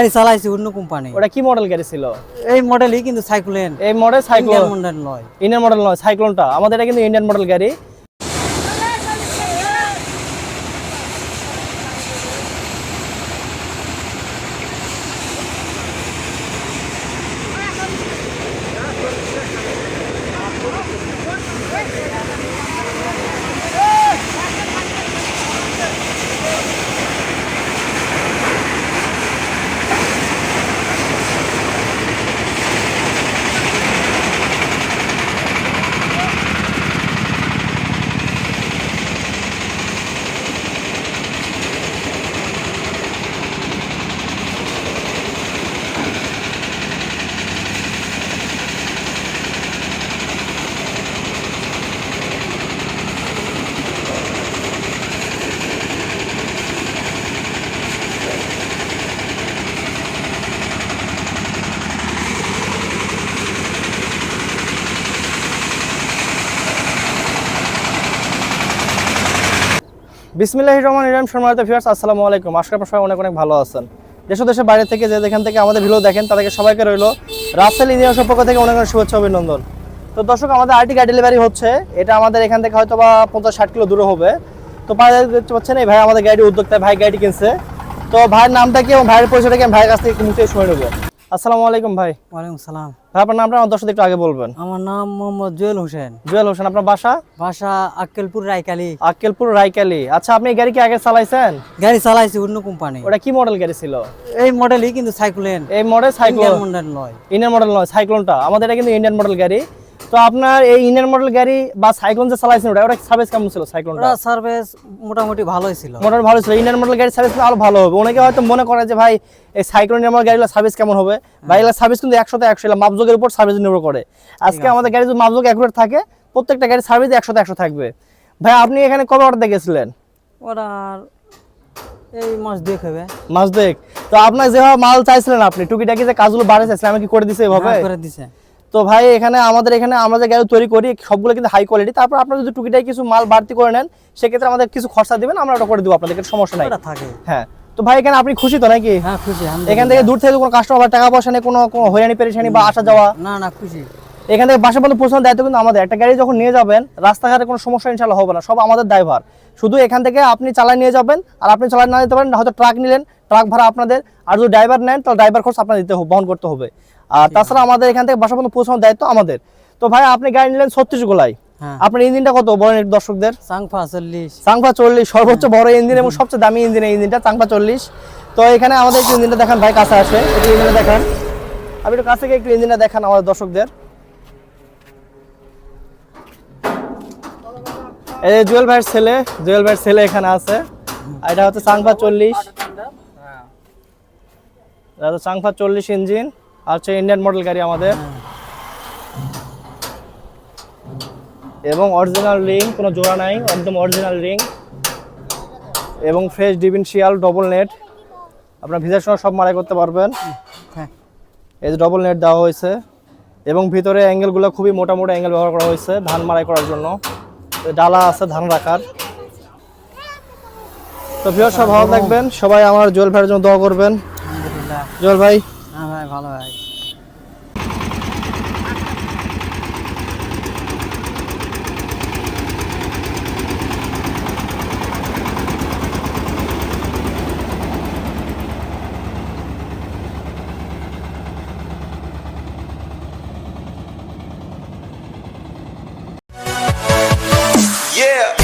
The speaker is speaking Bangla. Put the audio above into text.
গাড়ি চালাইছি অন্য কোম্পানি। ওটা কি মডেল গাড়ি ছিল? এই মডেলই কিন্তু সাইক্লোন। এই মডেল সাইক্লোন। মডেল নয়। ইন্ডিয়ান মডেল নয় সাইক্লোনটা। আমাদের এটা কিন্তু ইন্ডিয়ান মডেল গাড়ি। বিসমিল্লাহ রহমান ইরাম সম্মানিত ভিউয়ার্স আসসালামু আলাইকুম। আশা করি আপনারা সবাই অনেক অনেক ভালো আছেন। দেশ দেশের বাইরে থেকে যে যেখান থেকে আমাদের ভিডিও দেখেন, তাদেরকে সবাইকে রইল রাসেল ইঞ্জিনিয়ার পক্ষ থেকে অনেক অনেক শুভেচ্ছা অভিনন্দন। তো দর্শক, আমাদের আরটি গাড়ি ডেলিভারি হচ্ছে। এটা আমাদের এখান থেকে হয়তো বা পঞ্চাশ ষাট কিলো দূরে হবে। তো পায়ে দেখতে পাচ্ছেন, এই ভাই আমাদের গাড়ি উদ্যোক্তা, ভাই গাড়ি কিনছে। তো ভাইয়ের নামটা কি এবং ভাইয়ের পরিচয়টা কি ভাইয়ের কাছ থেকে মুখে শুনে নেব। আসসালামু আলাইকুম ভাই। ওয়ালাইকুম সালাম। ভাই আপনার নামটা আমার দর্শকদের একটু আগে বলবেন। আমার নাম মোহাম্মদ জুয়েল হোসেন। জুয়েল হোসেন আপনার বাসা? বাসা আক্কেলপুর রায়কালি। আক্কেলপুর রায়কালি। আচ্ছা আপনি এই গাড়ি কি আগে চালাইছেন? গাড়ি চালাইছি অন্য কোম্পানি। ওটা কি মডেল গাড়ি ছিল? এই মডেলই কিন্তু সাইক্লোন। এই মডেল সাইক্লোন। মডেল নয়। ইন্ডিয়ান মডেল নয় সাইক্লোনটা। আমাদের এটা কিন্তু ইন্ডিয়ান মডেল গাড়ি। তো আপনার এই মডেল গাড়ি বা সাইক্লোন যে চালাইছেন ওটা ওটা সার্ভিস কেমন ছিল সাইক্লোনটা ওটা সার্ভিস মোটামুটি ভালোই ছিল। মোটর ভালো ছিল। মডেল গাড়ি সার্ভিস আরও ভালো হবে। অনেকে হয়তো মনে করে যে ভাই এই সাইক্লোন গাড়িগুলো সার্ভিস কেমন হবে? ভাই এগুলো সার্ভিস কিন্তু একশোতে একশো। এগুলো মাপযোগের উপর সার্ভিস নির্ভর করে। আজকে আমাদের গাড়ি যদি মাপযোগ অ্যাকুরেট থাকে প্রত্যেকটা গাড়ি সার্ভিস একশোতে একশো থাকবে। ভাই আপনি এখানে কবে অর্ডার দেখেছিলেন? এই মাস দুয়েক হবে। মাস দেখ তো আপনার যেভাবে মাল চাইছিলেন আপনি টুকিটাকি যে কাজগুলো বাড়ে চাইছিলেন আমি কি করে দিছে এভাবে? হ্যাঁ, করে দিছে। তো ভাই এখানে আমাদের এখানে আমরা যে গাড়ি তৈরি করি সবগুলো কিন্তু হাই কোয়ালিটি তারপর আপনারা যদি টুকিটাই কিছু মাল বাড়তি করে নেন সেক্ষেত্রে আমাদের কিছু খরচা দিবেন আমরা ওটা করে দেবো আপনাদের সমস্যা নাই। থাকে। হ্যাঁ। তো ভাই এখানে আপনি খুশি তো নাকি? হ্যাঁ খুশি এখান থেকে দূর থেকে কোনো কাস্টমার টাকা পয়সা নেই কোনো কোনো হয়রানি পেরেশানি বা আসা যাওয়া? না না খুশি। এখান থেকে বাসা পর্যন্ত পৌঁছানোর দায়িত্ব কিন্তু আমাদের। একটা গাড়ি যখন নিয়ে যাবেন রাস্তাঘাটে কোনো সমস্যা ইনশাল্লাহ হবে না সব আমাদের ড্রাইভার শুধু এখান থেকে আপনি চালায় নিয়ে যাবেন আর আপনি চালায় না যেতে পারেন হয়তো ট্রাক নিলেন ট্রাক ভাড়া আপনাদের। আর যদি ড্রাইভার নেন তাহলে ড্রাইভার খরচ আপনার দিতে হবে বহন করতে হবে। আর তাছাড়া আমাদের এখান থেকে বাসা পর্যন্ত পৌঁছানোর দায়িত্ব আমাদের। তো ভাই আপনি গাড়ি নিলেন ছত্রিশ গোলাই। হ্যাঁ। আপনার ইঞ্জিনটা কত বলেন দর্শকদের? চাংফা চল্লিশ। চাংফা চল্লিশ সর্বোচ্চ বড় ইঞ্জিন এবং সবচেয়ে দামি ইঞ্জিন এই ইঞ্জিনটা চাংফা চল্লিশ। তো এখানে আমাদের একটু ইঞ্জিনটা দেখান ভাই কাছে আসে। একটু ইঞ্জিনটা দেখান। আপনি একটু কাছে গিয়ে একটু ইঞ্জিনটা দেখান আমাদের দর্শকদের। এই যে জুয়েল ভাইয়ের ছেলে জুয়েল ভাইয়ের ছেলে এখানে আছে। এটা হচ্ছে চাংফা চল্লিশ। এটা চাংফা চল্লিশ ইঞ্জিন। হচ্ছে ইন্ডিয়ান মডেল গাড়ি আমাদের। এবং অরিজিনাল রিং কোনো জোড়া নাই একদম অরিজিনাল রিং এবং ফ্রেশ ডিভিনশিয়াল ডবল নেট আপনার ভিজার সময় সব মারাই করতে পারবেন। হ্যাঁ। এই যে ডবল নেট দেওয়া হয়েছে। এবং ভিতরে অ্যাঙ্গেলগুলো খুবই মোটা মোটা অ্যাঙ্গেল ব্যবহার করা হয়েছে ধান মারাই করার জন্য। ডালা আছে ধান রাখার। তো ভিউয়ার সব ভালো থাকবেন। সবাই আমার জুয়েল ভাইয়ের জন্য দোয়া করবেন। জুয়েল ভাই। হ্যাঁ ভাই ভালো ভাই Yeah.